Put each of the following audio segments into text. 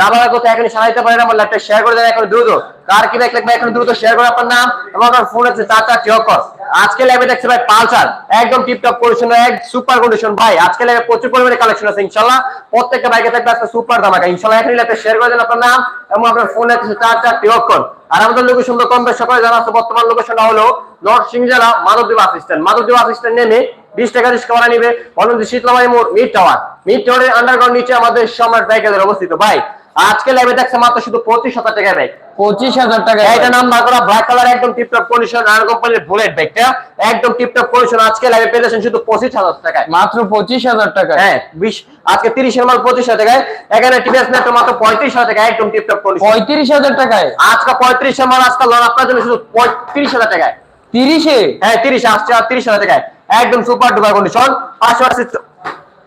রাবারের কথা এখন সারাইতে পারেন আমার ল্যাপটপ শেয়ার করে দেন এখন দ্রুত। কার কি বাইক লাগবে এখন দ্রুত শেয়ার করে আপনার নাম এবং আপনার ফোন আছে, চার টিয়কর আজকে ল্যাবে দেখছে ভাই পালসার, একদম টিপটপ কন্ডিশন এক সুপার কন্ডিশন ভাই, আজকে ল্যাবে প্রচুর পরিমাণে কালেকশন আছে ইনশাআল্লাহ প্রত্যেকটা বাইকে থাকবে একটা সুপার ধামাকা। ইনশাআল্লাহ এখন ল্যাপে শেয়ার করে দেন আপনার নাম এবং আপনার ফোন আছে, চার টিয়কর আর আমাদের লোকেশন তো কম বেশ, সকালে জানা আছে, বর্তমান লোকেশনটা হলো নর্থ সিং জেলা মাধবদেব আসিস্ট্যান্ট মাধবদেব আসিস্ট্যান্ট নেমে বিশ টাকা করা নিবে অনন্ত শীতলামাই মোড় মিড টাওয়ার মিড টাওয়ারের আন্ডারগ্রাউন্ড নিচে আমাদের সম্রাট বাইকের অবস্থিত। ভাই আজকে লাইভে দেখছে মাত্র শুধু পঁচিশ হাজার টাকায় বাইক পঁচিশ হাজার টাকা এটা নাম্বার করা ব্ল্যাক কালার একদম টিপটপ কন্ডিশন আর কোম্পানির বুলেট বাইকটা একদম টিপটপ কন্ডিশন আজকে লাইভে পেয়েছেন শুধু পঁচিশ হাজার টাকায়। মাত্র পঁচিশ হাজার টাকা হ্যাঁ বিশ আজকে তিরিশের মাল পঁচিশ হাজার টাকায়। এখানে টিভিএস মাত্র পঁয়ত্রিশ হাজার টাকা একদম টিপটপ কন্ডিশন পঁয়ত্রিশ হাজার টাকায়? আজকে পঁয়ত্রিশের মাল আজকে লোন আপনার জন্য শুধু পঁয়ত্রিশ হাজার টাকায়। তিরিশে? হ্যাঁ তিরিশ আসছে আর তিরিশ হাজার টাকায়। একদম সুপার ডুপার কন্ডিশন পাশাপাশি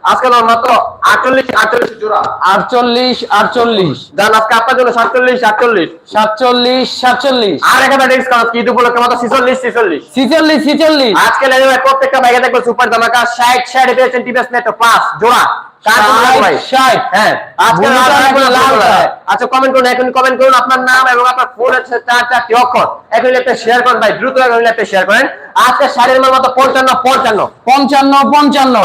আজকে লোন মাত্র আটচল্লিশ আটচল্লিশ জোড়া। আটচল্লিশ আটচল্লিশ। যান আজকে আপনার জন্য সাতচল্লিশ আটচল্লিশ। সাতচল্লিশ সাতচল্লিশ। আর একটা ডিসকাউন্ট কি উপলক্ষে মাত্র ছিচল্লিশ ছিচল্লিশ। ছিচল্লিশ ছিচল্লিশ। আজকে প্রত্যেকটা বাইকে দেখব সুপার ধামাকা ষাট ষাট পেয়েছেন টিভিএস জোড়া। হ্যাঁ? আচ্ছা কমেন্ট করুন এখন কমেন্ট করুন আপনার নাম এবং আপনার ফোন আছে চার চারটি অক্ষর। এখন শেয়ার করেন ভাই দ্রুত এখন শেয়ার করেন। আজকে শাড়ির মাল মতো পঞ্চান্ন পঞ্চান্ন। পঞ্চান্ন পঞ্চান্ন।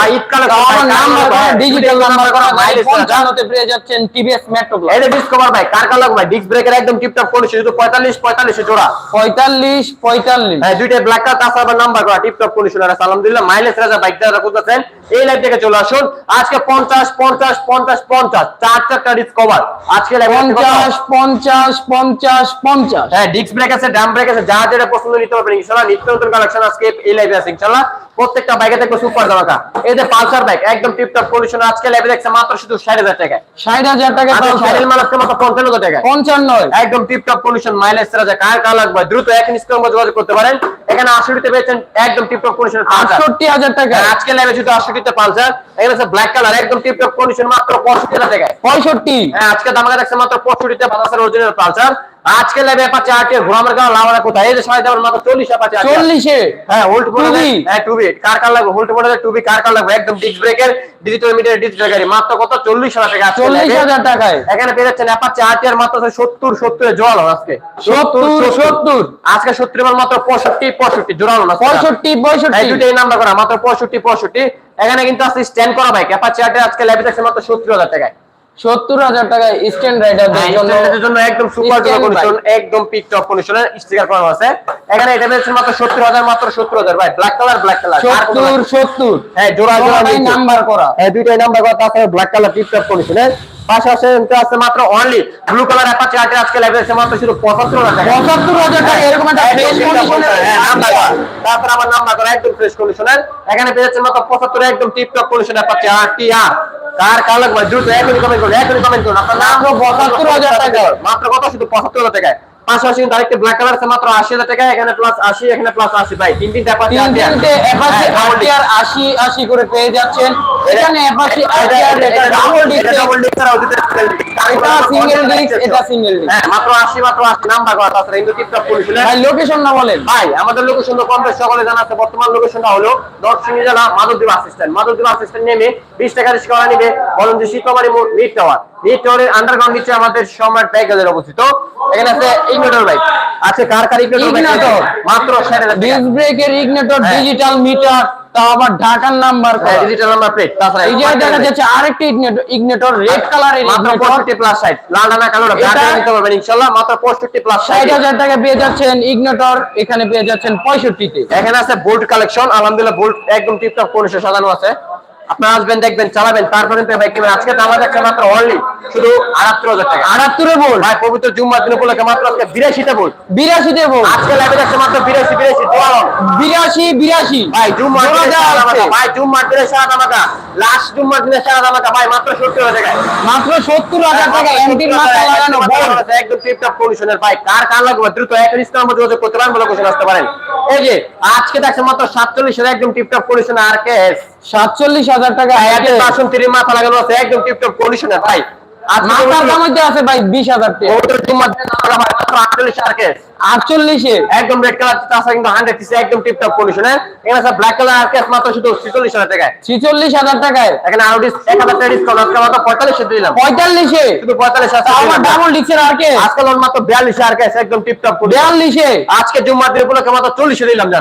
আমার নাম্বার ডিজিটাল নাম্বার করা ভাই। পঞ্চান্নতে পেয়ে যাচ্ছেন টিভিএস মেট্রো এই যে ডিসকভার ভাই কার কার লাগবে ভাই? ডিস্ক ব্রেকের একদম টিপটপ করেছে শুধু পঁয়তাল্লিশ পঁয়তাল্লিশ জোড়া। পঁয়তাল্লিশ পঁয়তাল্লিশ। হ্যাঁ দুইটা ব্ল্যাক কার তাছাড়া নাম্বার করা টিপটপ আছে। আলহামদুলিল্লাহ মাইলেজ রাজা বাইক দ্বারা করতেছেন এই লাইভ থেকে চলে আসুন। আজকে পঞ্চাশ পঞ্চাশ পঞ্চাশ পঞ্চাশ চার চারটা ডিসকভার আজকে? পঞ্চাশ পঞ্চাশ পঞ্চাশ পঞ্চাশ। হ্যাঁ ডিস্ক ব্রেক আছে ডাম ব্রেক আছে যা যেটা পছন্দ নিতে পারবেন ইনশাআল্লাহ নিত্য নতুন কালেকশন আজকে এই লাইভে আছে ইনশাআল্লাহ। প্রত্যেকটা বাইকে দেখব সুপার ধামাকা এই যে পালসার বাইক একদম টিপটপ কন্ডিশন আজকে লাইভে দেখছে মাত্র শুধু ষাট হাজার টাকায়। টাকা আজকে মাল আজকে মাত্র পঞ্চান্ন হাজার টাকায় একদম টিপটপ কন্ডিশন মাইলেজ রাজা কার কার লাগবে দ্রুত এখন স্ক্রিন যোগাযোগ করতে পারেন। এখানে আশুটিতে পেয়েছেন একদম টিপটপ কন্ডিশন আটষট্টি হাজার টাকা আজকে লাইভে শুধু আশুটিতে পালসার এখানে আছে ব্ল্যাক কালার একদম টিপটপ কন্ডিশন মাত্র পঁয়ষট্টি হাজার টাকায়। হ্যাঁ আজকে দামাকা দেখছে মাত্র পঁয়ষট্টিতে বাতাসের অরিজিনাল পালসার আজকে ঘোরামের গাঁও লাভারা কোথায়? এই যে মাত্র চল্লিশ চল্লিশে? হ্যাঁ হোল্ড টুবি। হ্যাঁ টুবি। কার কার লাগবে? হোল্ড টুবি কার কার লাগবে? একদম ডিস্ক ব্রেকের ডিজিটাল মিটার ডিজিটাল গাড়ি মাত্র কত? চল্লিশ হাজার টাকা চল্লিশ হাজার টাকায়। এখানে পেয়ে যাচ্ছেন আর মাত্র সত্তর সত্তর জোয়ালো আজকে। সত্তর সত্তর আজকে সত্তর মাত্র পঁয়ষট্টি পঁয়ষট্টি জোরালো না পঁয়ষট্টি এই পঁয়ষট্টি দুটোই নাম্বার করা মাত্র পঁয়ষট্টি পঁয়ষট্টি। এখানে কিন্তু আছে স্ট্যান্ড করা বাইক অ্যাপাচে আটে আজকে দেখছে মাত্র সত্তর হাজার টাকায়। সত্তর হাজার টাকা স্ট্যান্ড রাইডারদের হ্যাঁ, জন্য একদম সুপার Stand কন্ডিশন একদম পিক টপ কন্ডিশনে স্টিকার করা আছে। এখানে এটা পেয়েছে মাত্র সত্তর হাজার মাত্র সত্তর হাজার। ভাই ব্ল্যাক কালার ব্ল্যাক কালার সত্তর সত্তর। হ্যাঁ জোড়া জোড়া নাম্বার করা। হ্যাঁ দুইটাই নাম্বার করা তাছাড়া ব্ল্যাক কালার পিক টপ কন্ডিশনের পাশাপাশি আছে মাত্র অনলি ব্লু কালার অ্যাপাচে আটে আজকে লাইভে আছে মাত্র শুধু পঁচাত্তর হাজার পঁচাত্তর হাজার টাকা এরকম একটা ফ্রেশ কন্ডিশনের condition, হ্যাঁ, নাম্বার করা। তারপর একদম ফ্রেশ কন্ডিশনের এখানে পেয়েছে মাত্র পঁচাত্তর একদম tip top condition Apache R T R কার কার লাগবে? দ্রুত এখনই কমেন্ট করুন এখনই কমেন্ট করুন। আপনার নাম মাত্র 75,000 টাকা। মাত্র কত? শুধু পঁচাত্তর হাজার টাকায়। পাশাপাশি কিন্তু আরেকটি ব্ল্যাক কালার আছে মাত্র আশি হাজার টাকা এখানে প্লাস আশি এখানে প্লাস আশি। ভাই তিন তিনটা অ্যাপাচে তিন তিনটে অ্যাপাচি আরটিআর আশি আশি করে পেয়ে যাচ্ছেন। এখানে অ্যাপাচি আরটিআর এটা ডাবল ডিস্ক ডাবল ডিস্ক এটা সিঙ্গেল ডিস্ক এটা সিঙ্গেল ডিস্ক হ্যাঁ মাত্র আশি মাত্র আশি নাম্বার করা তাছাড়া কিন্তু টিপটপ কন্ডিশনের ভাই লোকেশন না বলেন। ভাই আমাদের লোকেশন তো কম সকলে জানা আছে। বর্তমান লোকেশনটা হলো নরসিংহ জেলা মাধবদেব নেমে টাকা রিক্সা করা নিবে। বলুন যে মিড টাওয়ার মিড টাওয়ারের আন্ডারগ্রাউন্ড নিচে আমাদের সম্রাট ব্যাগের অবস্থিত। এখানে আছে ইগনোটর বাইক আছে কার কার ইগনোটর বাইক। মাত্র ডিস্ক ব্রেকের ইগনিটর হ্যাঁ। ডিজিটাল মিটার তাও আবার ঢাকার নাম্বার করা। ডিজিটাল নাম্বার প্লেট তাছাড়া এই যে দেখা যাচ্ছে আরেকটি ইগনিটর রেড কালারের মাত্র ইগনিটর পঁয়ষট্টি প্লাস সাইড লাল ডানা নিতে পারবেন ইনশাল্লাহ মাত্র পঁয়ষট্টি প্লাস ষাট সাইড হাজার টাকা পেয়ে যাচ্ছেন ইগনিটর এখানে পেয়ে যাচ্ছেন পঁয়ষট্টিতে। এখানে আছে বোল্ট কালেকশন আলহামদুলিল্লাহ বোল্ট একদম টিপটপ কন্ডিশন সাজানো আছে। আপনারা আসবেন দেখবেন চালাবেন তারপরে কিনবেন আজকে দাম মাত্র অনলি শুধু আটাত্তর হাজার টাকা। আটাত্তরে বল ভাই পবিত্র জুম্মার দিন উপলক্ষে মাত্র আজকে বিরাশিটা বিরাশিতে বল আজকে লাইভে দেখছে মাত্র বিরাশি বিরাশি বিরাশি বিরাশি। ভাই জুম্মার ভাই জুম্মার সারা দামাকা লাস্ট জুম্মার দিনে সারা দামাকা ভাই মাত্র সত্তর হাজার টাকা মাত্র সত্তর হাজার টাকা এমটির মাথা লাগানো বল একদম টিপটপ কন্ডিশনের বাইক কার কার লাগবে? দ্রুত এখন ইসলাম যোগাযোগ করতে পারেন লোকেশন আসতে পারেন। এই যে আজকে দেখছে মাত্র সাতচল্লিশ একদম টিপটপ কন্ডিশন আর কে সাতচল্লিশ হাজার টাকা এয়ারটেল ভার্সন 3 মাথা লাগানো আছে একদম টিপটপ কন্ডিশনে ভাই। মাথার মধ্যে আছে ভাই বিশ হাজার টাকা তোমার দাম মাত্র 48 আটচল্লিশে। একদম রেড কালার চাষা কিন্তু 100 পিস একদম টিপটপ কন্ডিশনে এখানে স্যার ব্ল্যাক কালার আরকেস মাত্র শুধু 46 হাজার টাকায়। ছিচল্লিশ হাজার টাকায়। এখানে আরও ডিস 1000 টাকা ডিসকাউন্ট আজকে মাত্র 45 এ দিলাম। পঁয়তাল্লিশে। শুধু 45 আছে আমার ডাবল ডিক্সের আরকে আজকে লোন মাত্র 42 আরকেস একদম টিপটপ কন্ডিশন বিয়াল্লিশে। আজকে জুম্মার দিন উপলক্ষে মাত্র 40 এ দিলাম জান।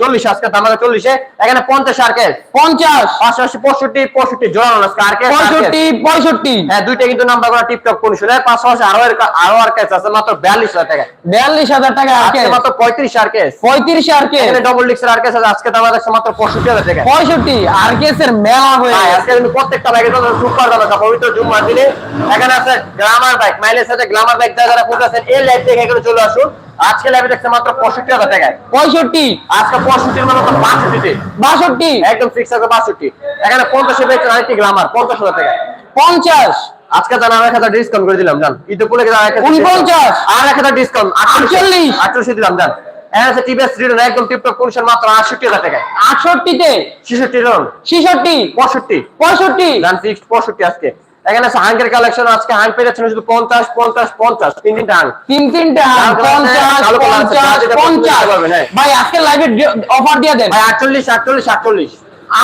চল্লিশ। আজকে দাম আছে 40 এ এখানে 50 আরকেস পঞ্চাশ। 85 65 65 জোড়ানো আজকে আরকেস পঁয়ষট্টি পঁয়ষট্টি। হ্যাঁ দুইটা কিন্তু নাম্বার করা টিপটপ কন্ডিশনের পাশাপাশি আরও এর- আরও আরকেস আছে মাত্র 42 হাজার টাকা। বিয়াল্লিশ হাজার টাকা আরকে আজকে মাত্র 35 আরকেস পঁয়ত্রিশে আরকে এখানে ডবল ডিক্সের আরকেস আছে আজকে দাম আছে মাত্র 65 হাজার টাকা। পঁয়ষট্টি আরকেসের মেলা হয়ে আজকে কিন্তু প্রত্যেকটা বাইকের জন্য সুপার দাম আছে পবিত্র জুম্মার দিনে এখানে আছে গ্লামার বাইক মাইলেজ সাথে গ্লামার বাইক যারা খুঁজতেছেন এই লাইভ থেকে এখানে চলে আসুন। আজকে লাইভে দেখছে মাত্র 65 হাজার টাকায়। পঁয়ষট্টি? আজকে 65 এর মানে তো 65 তে বাষট্টি? একদম ফিক্স আছে 62 এখানে 50 পেয়েছেন আরেকটি গ্লামার 50 হাজার টাকায়। পঞ্চাশ? আজকে জানা এক হাজার ডিসকাউন্ট করে দিলাম জান। ঈদ উপলক্ষে জানা এক হাজার উনপঞ্চাশ। আর এক হাজার ডিসকাউন্ট আটচল্লিশ। আটচল্লিশ। দিলাম জান। রিডন একদম টিপটপ কন্ডিশন মাত্র আটষট্টি হাজার টাকায়। আটষট্টিতে? ছেষট্টি রিডন ছেষট্টি? পঁয়ষট্টি। পঁয়ষট্টি? জান ফিক্সড পঁয়ষট্টি আজকে। এখানে আছে হাঙ্গের কালেকশন আজকে হাঙ্গ পেয়ে যাচ্ছেন শুধু পঞ্চাশ পঞ্চাশ পঞ্চাশ। তিন তিনটা হাঙ্গ তিন তিনটে আছে, পঞ্চাশ পঞ্চাশ পঞ্চাশ। হ্যাঁ। ভাই আজকে লাইভে অফার দিয়ে দেন। ভাই আটচল্লিশ আটচল্লিশ আটচল্লিশ।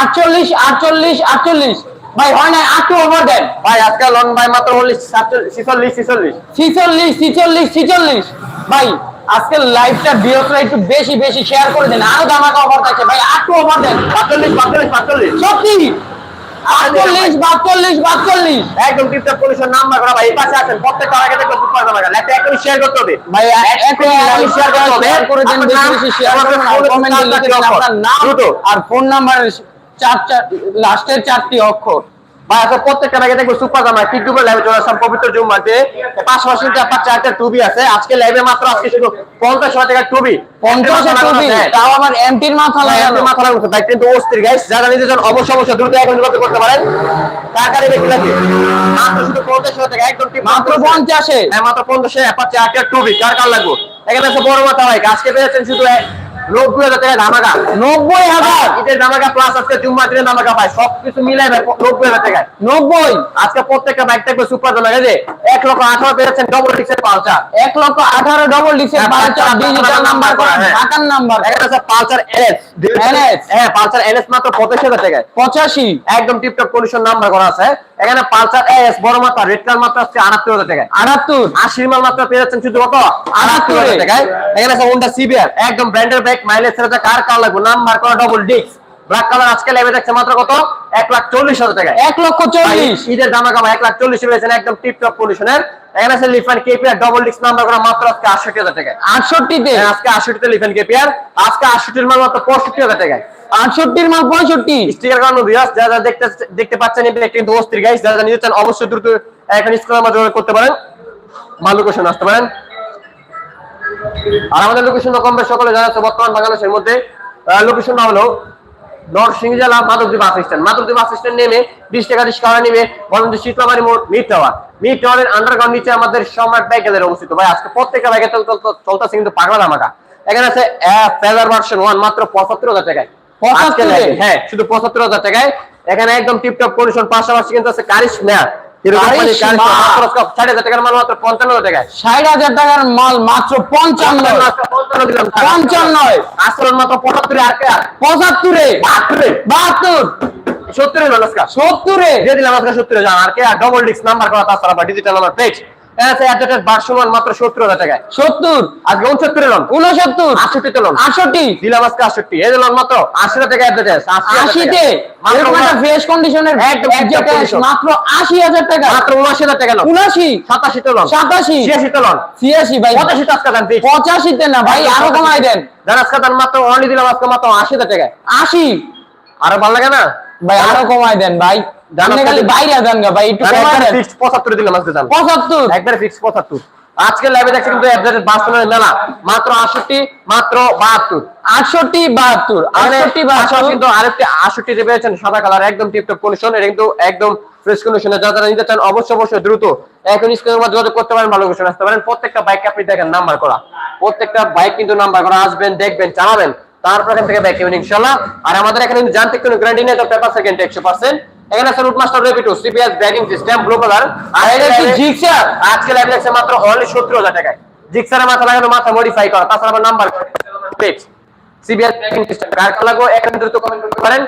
আটচল্লিশ আটচল্লিশ আটচল্লিশ। ভাই হয় না আটটু অফার দেন। ভাই আজকে লন ভাই মাত্র হল্লিশ ছিচল্লিশ ছিচল্লিশ। ছিচল্লিশ ছিচল্লিশ ছিচল্লিশ। ভাই আজকে লাইভটা একটু বেশি বেশি শেয়ার করে দেন। আরও দামাকা অফার থাকছে। ভাই আটটু অফার দেন। পাঁচচল্লিশ পাঁচচল্লিশ পাঁচচল্লিশ সত্যি? আটচল্লিশ বাচল্লিশ বাচল্লিশ একদম টিপটপ কন্ডিশন নাম্বার করা। ভাই এই পাশে আছেন প্রত্যেকটা আগে একদম শেয়ার করতে হবে। ভাই এখন শেয়ার করতে হবে। করে দেন। বেশি বেশি শেয়ার করুন আর কমেন্টে লিখে দেন আপনার নাম দ্রুত। আর ফোন নাম্বার চার চার লাস্টের চারটি অক্ষর। প্রত্যেকটা ব্যাগে দেখব সুপার কি ডুবে লাইভে চলে আসলাম পবিত্র জুম্মাতে। পাশাপাশি আপনার চারটা টুবি আছে। আজকে লাইভে মাত্র আজকে শুধু পঞ্চাশ হাজার টাকা টুবি পঞ্চাশ টুবি তাও আবার এমটির মাথা লাগানো? মাথা লাগানো। ভাই কিন্তু অস্থির গাইস যারা নিজের জন্য অবশ্য অবশ্যই দ্রুত এখন করতে পারেন টাকার লাগে মাত্র শুধু পঞ্চাশ হাজার টাকা একদম মাত্র পঞ্চাশে হ্যাঁ মাত্র পঞ্চাশে পাচ্ছে আটটা টুবি কার কার লাগবে? এখানে আছে বড় মাথা ভাই। আজকে পেয়েছেন শুধু নব্বই হাজার টাকা ধামাকা। নব্বই হাজার? ঈদের ধামাকা প্লাস আজকে জুম্মা দিনের ধামাকা ভাই সবকিছু মিলাই ভাই নব্বই হাজার টাকায়। নব্বই? আজকে প্রত্যেকটা বাইক থাকবে সুপার দাম যে এক লক্ষ আঠারো পেয়েছেন ডবল পালচার এক লক্ষ আঠারো ডবল ডিজিটাল নাম্বার করা। ঢাকার নাম্বার এখানে আছে পালচার এনএস NS হ্যাঁ পালচার এনএস মাত্র পঁচাশি হাজার টাকায়। পঁচাশি? একদম টিপটপ কন্ডিশন নাম্বার করা আছে। এখানে পালসার এস বড় মাত্রা রেড কালার মাত্রা আছে আটাত্তর হাজার টাকায়। আটাত্তর? আশির মাল মাত্রা পেয়ে যাচ্ছেন শুধু কত? আটাত্তর হাজার টাকায়। এখানে আছে হোন্ডা সিবিআর একদম ব্র্যান্ডের বাইক মাইলেজ ছেড়ে কার কার লাগবে? নাম্বার করা ডবল ডিস্ক ব্ল্যাক কালার আজকে লেবে দেখছে মাত্র কত? এক লাখ চল্লিশ হাজার টাকায়। এক লক্ষ চল্লিশ। ঈদের দাম কামা এক লাখ চল্লিশ পেয়েছেন একদম টিপটপ কন্ডিশনের এখানে আছে Lifan KPR double disc number করা মাত্র আজকে আটষট্টি হাজার টাকায়। আটষট্টিতে? হ্যাঁ, আজকে আটষট্টিতে লিফান কেপিআর আজকে আটষট্টির মাল মাত্র পঁয়ষট্টি হাজার টাকায়। আটষট্টির মাল পঁয়ষট্টি। স্টিকার কারণে যারা দেখতে দেখতে পাচ্ছেন গাইস যারা নিতে চান অবশ্যই দ্রুত এখন যোগাযোগ করতে পারেন। ভালো আসতে পারেন। আর আমাদের লোকেশন সকলে আছে বর্তমান বাংলাদেশের মধ্যে লোকেশন হলো নরসিংহ জেলা Madhabdi bus stand Madhabdi bus stand নেমে বিশ টাকা নেবে বলেন শীতলাবাড়ি মোড় মিড টাওয়ার মিড আন্ডারগ্রাউন্ড নিচে আমাদের সম্রাট বাইকেদের অবস্থিত। ভাই আজকে প্রত্যেকটা চলতেছে কিন্তু পাগলা ধামাকা। এখানে আছে ফেজার ভার্সন ওয়ান মাত্র পঁচাত্তর হাজার টাকায়। আজকে 75 লাগে, হ্যাঁ শুধু পঁচাত্তর হাজার টাকায়। এখানে একদম টিপটপ কন্ডিশন পাশাপাশি কিন্তু আছে কারিশ মাত্র পঁচাত্তরে বাহাত্তরে। সত্তরে নমস্কার। সত্তরে। দিয়ে দিলাম আজকে সত্তরে জান আর কে ডবল ডিস্ক নাম্বার করা তাছাড়া ডিজিটাল নাম্বার প্লেট আছে অ্যাডভার্টাইজ ভার্সন মাত্র সত্তর হাজার টাকায়। সত্তর? আজকে উনসত্তরে লন উনসত্তর? আটষট্টিতে লন আটষট্টি? দিলাম আজকে আটষট্টি। এই দিলাম মাত্র আশি টাকা অ্যাডভার্টাইজ আশিতে? ফ্রেশ কন্ডিশনের একদম একদম condition। মাত্র আশি হাজার টাকা। মাত্র উনআশি হাজার টাকা লন লন সাতাশি? ছিয়াশিতে লন ছিয়াশি ভাই। পঁচাশি টাকা দেন পঁচাশিতে না ভাই আরও কমাই দেন। যারা আজকে দেন মাত্র অনলি দিলাম আজকে মাত্র আশি হাজার টাকায়। আশি? আরও ভালো লাগে না? ভাই আরও কমাই দেন ভাই। খালি বাইরে গা ভাই একটু ফিক্সড দিলাম আজকে জান পঁচাত্তর একবারে ফিক্স পঁচাত্তর। আজকে লাইভে দেখছি কিন্তু বাস্তবের মেলা। মাত্র আটষট্টি মাত্র বাহাত্তর। আটষট্টি বাহাত্তর আটষট্টি বাহাত্তর। কিন্তু আরেকটি আটষট্টি যে পেয়েছেন সাদা কালার একদম টিপটপ কন্ডিশন এটা কিন্তু একদম ফ্রেশ কন্ডিশনে যারা যারা নিতে চান অবশ্যই অবশ্যই দ্রুত এখন স্ক্রিনের যোগাযোগ করতে পারেন ভালো কন্ডিশন আসতে পারেন। প্রত্যেকটা বাইক আপনি দেখেন নাম্বার করা। প্রত্যেকটা বাইক কিন্তু নাম্বার করা আসবেন দেখবেন চালাবেন। তারপর এখান থেকে ব্যাক ইনশাআল্লাহ। আর আমাদের এখানে কিন্তু যান্ত্রিক কোনো গ্যারান্টি নেই তো পেপার সেকেন্ড একশো পার্সেন্ট এখানে আছে Road Master Rapido CBS braking system blue colour আর এটা কি জিক্সার? আজকে লাইভ দেখছে মাত্র অনলি সত্তর হাজার টাকায়। জিক্সারের মাথা লাগানো মাথা মডিফাই করা। তাছাড়া আবার number page CBS braking system কার কার লাগবে এখানে দ্রুত কমেন্ট করতে পারেন।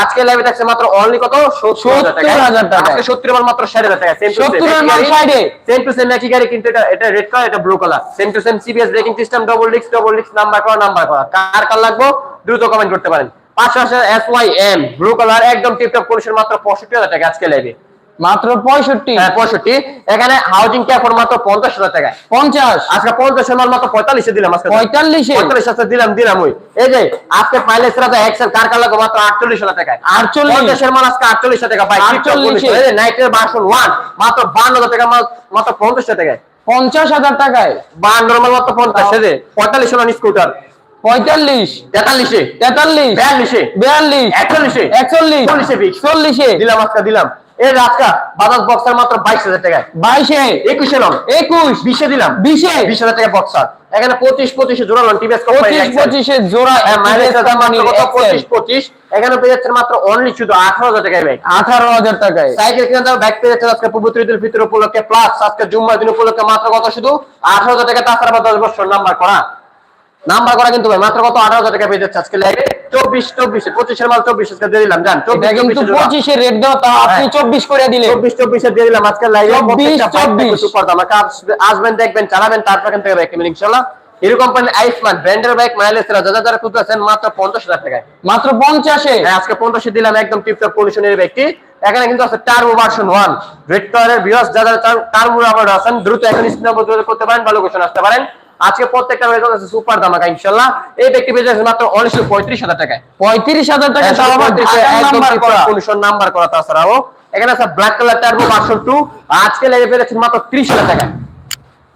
আজকে লাইভে দেখছে মাত্র অনলি কত? সত্তর হাজার টাকা আজকে সত্তর এবার মাত্র ষাট হাজার টাকা সেম টু 70 এর মান 60 সেম টু সেম একই গাড়ি কিন্তু এটা এটা রেড কালার এটা blue colour same to same CBS braking system double disc double disc number করা নাম্বার করা। কার কার লাগবে দ্রুত কমেন্ট করতে পারেন। পাঁচশো S Y M blue colour একদম টিপটপ কন্ডিশন মাত্র পঁয়ষট্টি হাজার টাকা আজকে লাইভে মাত্র পঁয়ষট্টি? হ্যাঁ পঁয়ষট্টি। এখানে হাউজিং ক্যাফর মাত্র পঞ্চাশ হাজার টাকায়। পঞ্চাশ? আজকে পঞ্চাশের মাল মাত্র পঁয়তাল্লিশে দিলাম আজকে। পঁয়তাল্লিশে? পঁয়তাল্লিশ হাজার দিলাম দিলাম ওই। এই যে আজকে পাইলেস রাজা এক্সেল কার কার লাগবে মাত্র আটচল্লিশ হাজার টাকায়। 48 পঞ্চাশের মাল আজকে আটচল্লিশ হাজার টাকা 48 নাইটের বাসন ওয়ান মাত্র বান্ন হাজার টাকা মাল মাত্র পঞ্চাশ হাজার টাকায়। পঞ্চাশ হাজার টাকায়? বান্ন মাল মাত্র পঞ্চাশ। পঁয়তাল্লিশ মান স্কুটার পঁয়তাল্লিশ তেতাল্লিশে। তেতাল্লিশ বিয়াল্লিশে। বিয়াল্লিশ একচল্লিশে। একচল্লিশ চল্লিশে চল্লিশে। দিলাম আজকে দিলাম। বাজাজ বক্সার মাত্র বাইশ হাজার টাকায়। বাইশে। একুশে লন। একুশ। বিশে দিলাম। বিশে। বিশ হাজার টাকা বক্সার। এখানে পঁচিশ পঁচিশে টিভিএস পঁচিশ পঁচিশে জোড়া হ্যাঁ পঁচিশ পঁচিশ। এখানে পেয়ে যাচ্ছেন মাত্র অনলি শুধু আঠারো হাজার টাকায় ব্যাগ আঠারো হাজার টাকায়। সাইকেল কিনে দাও ব্যাগ পেয়ে যাচ্ছেন আজকে পবিত্র ঈদুল ফিতর উপলক্ষে। প্লাস আজকে জুম্মা দিন উপলক্ষে মাত্র কত শুধু? আঠারো হাজার টাকা তাছাড়া দশ বছর নাম্বার করা। নাম্বার করা কিন্তু ভাই মাত্র কত? আঠারো হাজার টাকা পেয়ে যাচ্ছে আজকে লাগে চব্বিশ চব্বিশে পঁচিশের মাল চব্বিশ আজকে দিয়ে দিলাম জান। এটা রেট দেওয়া তা আপনি। চব্বিশ করে দিলেন। চব্বিশ চব্বিশে দিয়ে দিলাম আজকে লাইভে 24, 24 সুপার দাম আসবেন দেখবেন চালাবেন তারপর এখান থেকে ব্যাগ কিনবেন ইনশাল্লাহ হিরো কোম্পানির আইসমান ব্র্যান্ডের বাইক মাইলেজ যারা যারা খুঁজতেছেন মাত্র পঞ্চাশ হাজার টাকায়। মাত্র পঞ্চাশে? হ্যাঁ, আজকে পঞ্চাশে দিলাম একদম টিপটপ কন্ডিশনের ব্যক্তি এখানে কিন্তু আছে টার্বো ভার্সন ওয়ান রেড কালারের বিয়স যারা টার্বো আবার আছেন দ্রুত এখন স্ক্রিনে করতে পারেন বা লোকেশন আসতে পারেন। আজকে প্রত্যেকটা বেতন আছে সুপার দামাকা ইনশাল্লাহ এই ব্যক্তি পেয়ে যাচ্ছে মাত্র উনিশশো পঁয়ত্রিশ হাজার টাকায়। পঁয়ত্রিশ হাজার টাকা তাও আবার করা কন্ডিশন নাম্বার করা তাছাড়াও। এখানে আছে ব্ল্যাক কালার টার্বো ভার্সন আজকে লেগে পেয়ে যাচ্ছেন মাত্র ত্রিশ হাজার টাকায়।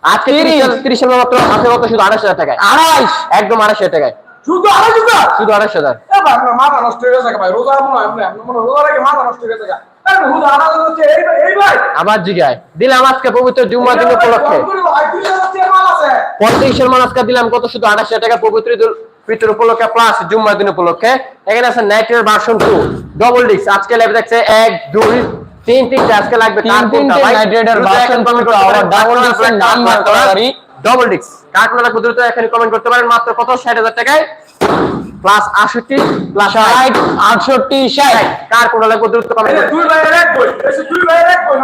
আজকে 30 ত্রিশ হাজার মাত্র আছে কত? শুধু আড়াইশ হাজার টাকায়। আড়াইশ? একদম আড়াইশ হাজার টাকায়। শুধু আড়াই জুতা শুধু আড়াইশ হাজার। এ ভাই মাথা নষ্ট হয়ে গেছে ভাই? রোজা মনে হয় মনে রোজা রেখে মাথা নষ্ট হয়ে গেছে আবার জিগায়। দিলাম আজকে পবিত্র জুম্মা দিন উপলক্ষে। পঁয়ত্রিশের মান আজকে দিলাম কত শুধু আঠাশ হাজার টাকা পবিত্র ফিতর উপলক্ষে প্লাস জুম্মার দিন উপলক্ষে। এখানে আছে নাইটের ভার্সন টু ডবল ডিস্ক আজকে লাইভ দেখছে এক দুই তিন তিনটে আজকে লাগবে তিন তিনটে Rider version two টা আবার disc এর নাম্বার করা গাড়ি। ডবল ডিক্স কার কোনটা লাগবে দ্রুত এখানে কমেন্ট করতে পারেন। মাত্র কত? ষাট হাজার টাকায়। প্লাস আটষট্টি প্লাস ষাট। আটষট্টি ষাট। কার কোনটা লাগবে দ্রুত কমেন্ট দুই ভাইয়ের এক বই। এসে দুই ভাইয়ের এক বই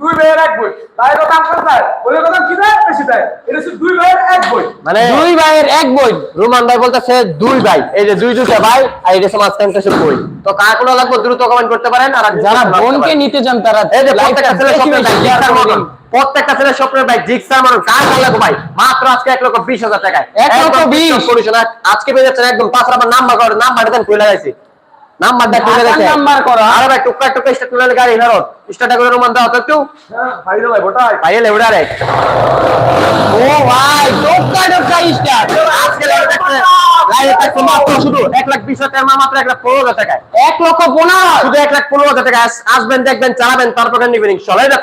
দুই ভাইয়ের এক বই। তাই কথা আপনার তাই ওই কথা কি দেয়? বেশি দেয়। এটা হচ্ছে দুই ভাইয়ের এক বই। মানে দুই ভাইয়ের এক বই। রুমান ভাই বলতেছে দুই ভাই। এই যে দুই দুইটা ভাই আর এটা একটা বই। তো কার কোন লাগবে দ্রুত কমেন্ট করতে পারেন আর যারা বোনকে নিতে চান তারা এই যে প্রত্যেকটা ছেলে স্বপ্নের বাইক জিক্সার করে প্রত্যেকটা ছেলে স্বপ্নের বাইক জিক্সার কার কার লাগবে ভাই? মাত্র আজকে এক লক্ষ বিশ হাজার টাকায়। এক লক্ষ একদম বিশ। আজকে পেয়ে যাচ্ছেন একদম পাঁচ আমার নাম্বার করে নাম্বারটা দেন কই লাগাইছি। নাম্বারটা ঢাকার লাগাইছি নাম্বার করা। আরে ভাই টুকটা টুকটা স্টার্ট করে গাড়ি ফেরত স্টার্ট করে রুমান দাও তো একটু। ভাই রে ভাই ওটাই ভাই উড়া রে। ও ভাই টোকা টোকা স্টার আজকে মাত্র শুধু লাখ টাকা মাত্র লাখ লক্ষ শুধু লাখ টাকা আসবেন দেখবেন চালাবেন তারপরে নিবেন এটা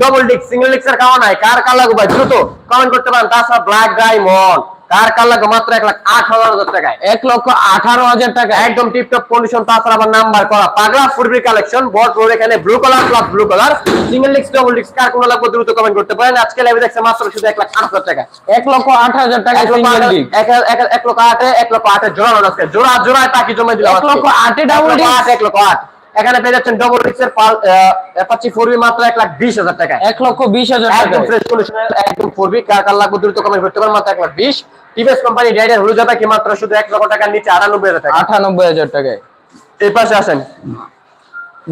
ডবল সিঙ্গেল খাওয়া নাই। কার কার লাগবে ভাই? দ্রুত কমেন্ট করতে পারেন। তাছাড়া ব্ল্যাক ডায়মন্ড কার কার লাগবে? মাত্র এক লাখ আঠারো হাজার টাকায়। এক লক্ষ আঠারো হাজার টাকা একদম টিপটপ কন্ডিশন তাছাড়া আবার নাম্বার করা। পাগলা ফুরবি কালেকশন বট রোড এখানে blue colour plus blue colour single disc double disc কার কোন লাগবে দ্রুত কমেন্ট করতে পারেন। আজকে লাইভে দেখছে মাত্র শুধু এক লাখ আট হাজার টাকা। এক লক্ষ আট হাজার টাকা এক লক্ষ সিঙ্গেল ডিস্ক এক- এক- এক লক্ষ আটে এক লক্ষ আটে জোড়া আজকে জোড়া জোড়ায় টাকি জমা দিলাম এক লক্ষ আটে এক আট, এক লক্ষ আট। এখানে পেয়ে যাচ্ছেন ডবল ডিস্কের অ্যাপাচি ফোরবি মাত্র এক লাখ বিশ হাজার টাকা এক লক্ষ বিশ হাজার একদম ফ্রেশ কন্ডিশনের একদম ফোরবি কার কার লাগবে দ্রুত কমেন্ট করতে পারেন। মাত্র এক লাখ বিশ। টিভিএস কোম্পানি রাইডার হলুদ যাবে কি মাত্র? শুধু এক লক্ষ টাকার নিচে আটানব্বই হাজার টাকা। আটানব্বই হাজার টাকায়। এই পাশে আসেন।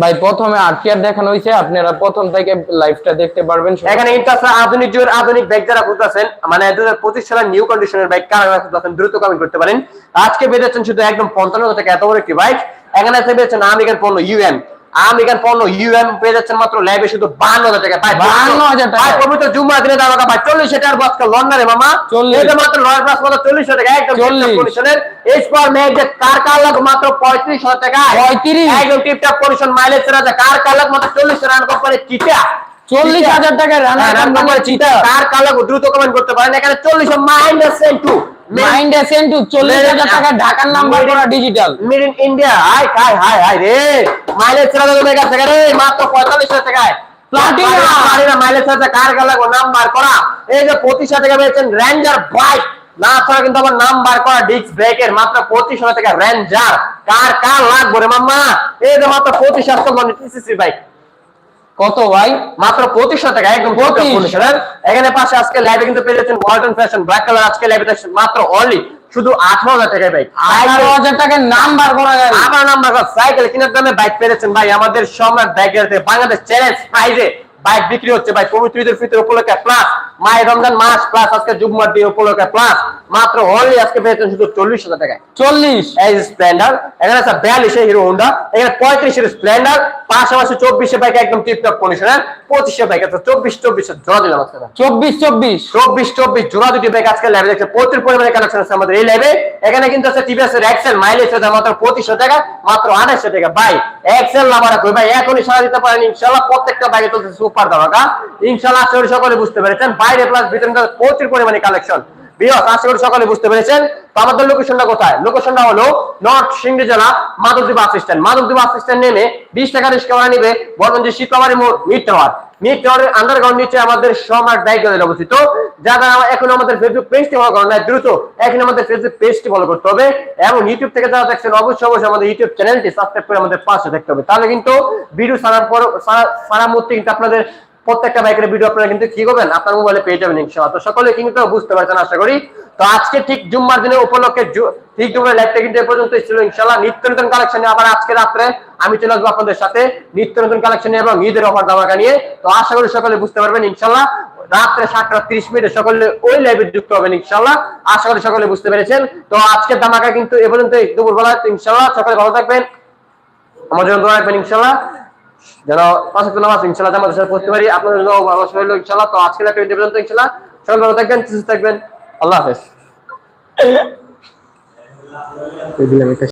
ভাই প্রথমে আটটিয়ার দেখানো হয়েছে? আপনারা প্রথম থেকে লাইভটা দেখতে পারবেন। এখানে ইন্টারসা আধুনিক যুগের আধুনিক বাইক যারা খুঁজতেছেন মানে দু হাজার পঁচিশ সালের নিউ কন্ডিশনের বাইক কারা খুঁজতেছেন দ্রুত কমেন্ট করতে পারেন। আজকে বেরোচ্ছেন শুধু একদম পঞ্চান্ন হাজার টাকা এত বড় একটি বাইক এখানে আছে বেরোচ্ছেন আমেরিকান পণ্য ইউএম আমেরিকান পণ্য ইউএম পেয়ে যাচ্ছেন মাত্র ল্যাবে শুধু বান্ন হাজার টাকা। ভাই 52,000 টাকা। পবিত্র জুম্মা দিনে দাম ভাই চল্লিশ হাজার বস্কা লন্ডনে মামা। 40 এটা মাত্র নয় প্লাস মাত্র চল্লিশ টাকা একদম 40 কন্ডিশনের এইচ পাওয়ার যে কার কার মাত্র পঁয়ত্রিশ হাজার টাকা। 35 একদম টিপটপ কন্ডিশন মাইলেজ আছে। কার কার মাত্র চল্লিশ রান কোম্পানি চিটা চল্লিশ হাজার টাকায় রানার রান চিটা চিটা কার কার দ্রুত কমেন্ট করতে পারেন। এখানে চল্লিশ মাইনাস টু মাইন্ড এসেন্টু চল্লিশ হাজার টাকা ঢাকার নাম্বার করা digital made in India high high high high রে। মাইলেজ ছাড়া তো মেগা রে? মাত্র পঁয়তাল্লিশ হাজার টাকায়। Platina। প্লাটিনা মাইলেজ ছাড়া কার গেলা গো নাম্বার করা। এই যে পঁচিশ হাজার টাকা পেয়েছেন রেঞ্জার বাইক না ছাড়া কিন্তু আমার নাম্বার করা ডিস্ক ব্রেকের মাত্র পঁচিশ হাজার টাকা রেঞ্জার কার কার লাগবে রে মাম্মা? এই যে মাত্র পঁচিশ হাজার মানে টিসিসি বাইক কত ভাই? মাত্র পঁচিশ টাকা একদম এখানে পাশে আজকে লাইভে কিন্তু পেয়ে যাচ্ছেন ওয়ালটন ফ্যাশন ব্ল্যাক কালার আজকে লাইভে মাত্র অনলি শুধু আঠারো হাজার টাকায় বাইক আঠারো হাজার টাকার নাম্বার করা নাম্বার সাইকেল কেনার দামে বাইক পেয়েছেন ভাই। আমাদের সম্রাট বাংলাদেশ চ্যালেঞ্জ প্রাইজে বাইক বিক্রি হচ্ছে ভাই পবিত্র ফিতর উপলক্ষে প্লাস মায়ের রমজান মাস প্লাস আজকে জুম্মার দিন উপলক্ষে প্লাস মাত্র অনলি আজকে পেয়েছেন শুধু চল্লিশ হাজার টাকায়। চল্লিশ? এই স্প্লেন্ডার এখানে আছে বিয়াল্লিশে হিরো হোন্ডা এখানে পঁয়ত্রিশের স্প্লেন্ডার পাশাপাশি চব্বিশে বাইক একদম টিপটপ কন্ডিশনার পঁচিশে বাইক আছে চব্বিশ চব্বিশে জোড়া দিলাম আজকে। চব্বিশ চব্বিশ? চব্বিশ চব্বিশ জোড়া দুটি ব্যাগ আজকে ল্যাবে দেখছে প্রচুর পরিমাণে কালেকশন আছে আমাদের এই ল্যাবে এখানে কিন্তু আছে টিভিএস এর এক্সেল মাইলেজ আছে মাত্র পঁচিশশো টাকা মাত্র আঠাশশো টাকা। ভাই এক্সেল নাম্বার কই ভাই এখনই সারা দিতে পারেন ইনশাল্লাহ প্রত্যেকটা ব্যাগে চলছে সুপার ধামাকা। ইনশাল্লাহ সকলে বুঝতে পেরেছেন। বাইরে প্লাস ভিতরে প্রচুর পরিমাণে কালেকশন আশা করি সকলে বুঝতে পেরেছেন। তো আমাদের লোকেশনটা কোথায়? লোকেশনটা হলো নর্থ জেলা বাস স্ট্যান্ড বাস স্ট্যান্ড নেমে বিশ টাকা রিক্সা ভাড়া নিবে মোড় মিড টাওয়ার এবং ইউটিউব থেকে দেখছেন, অবশ্যই অবশ্যই ইউটিউব পাশে কিন্তু সারার পর সারা- সারা কিন্তু আপনাদের প্রত্যেকটা বাইকের ভিডিও আপনারা কিন্তু কি করবেন? আপনার মোবাইলে পেয়ে যাবেন ইনশাআল্লাহ। তো সকলে কিন্তু বুঝতে পারছেন, আশা করি। তো আজকে ঠিক জুম্মার দিনের উপলক্ষে ঠিক জুম্মার লাইভটা কিন্তু এ পর্যন্ত ছিল ইনশাআল্লাহ। নিত্য নতুন কালেকশন আবার আজকে রাত্রে আমি চলে আসব আপনাদের সাথে। নিত্য নতুন কালেকশন এবং ঈদের অফার দামাকা নিয়ে। তো আশা করি সকলে বুঝতে পারবেন ইনশাআল্লাহ। রাত্রে সাতটা তিরিশ মিনিটে সকলে ওই লাইভে যুক্ত হবেন ইনশাআল্লাহ। আশা করি সকলে বুঝতে পেরেছেন। তো আজকের দামাকা কিন্তু এ পর্যন্ত দুপুরবেলা ইনশাআল্লাহ। সকলে ভালো থাকবেন। আমার জন্য রাখবেন ইনশাআল্লাহ। যেন নামাজ ইনশাল্লাহ পড়তে পারি, আপনাদের জন্য ভালোবাসা হইল ইনশাল্লাহ তো আজকে ভিডিও পর্যন্ত ইনশাল্লাহ ভালো থাকবেন, সুস্থ থাকবেন। আল্লাহ হাফেজ।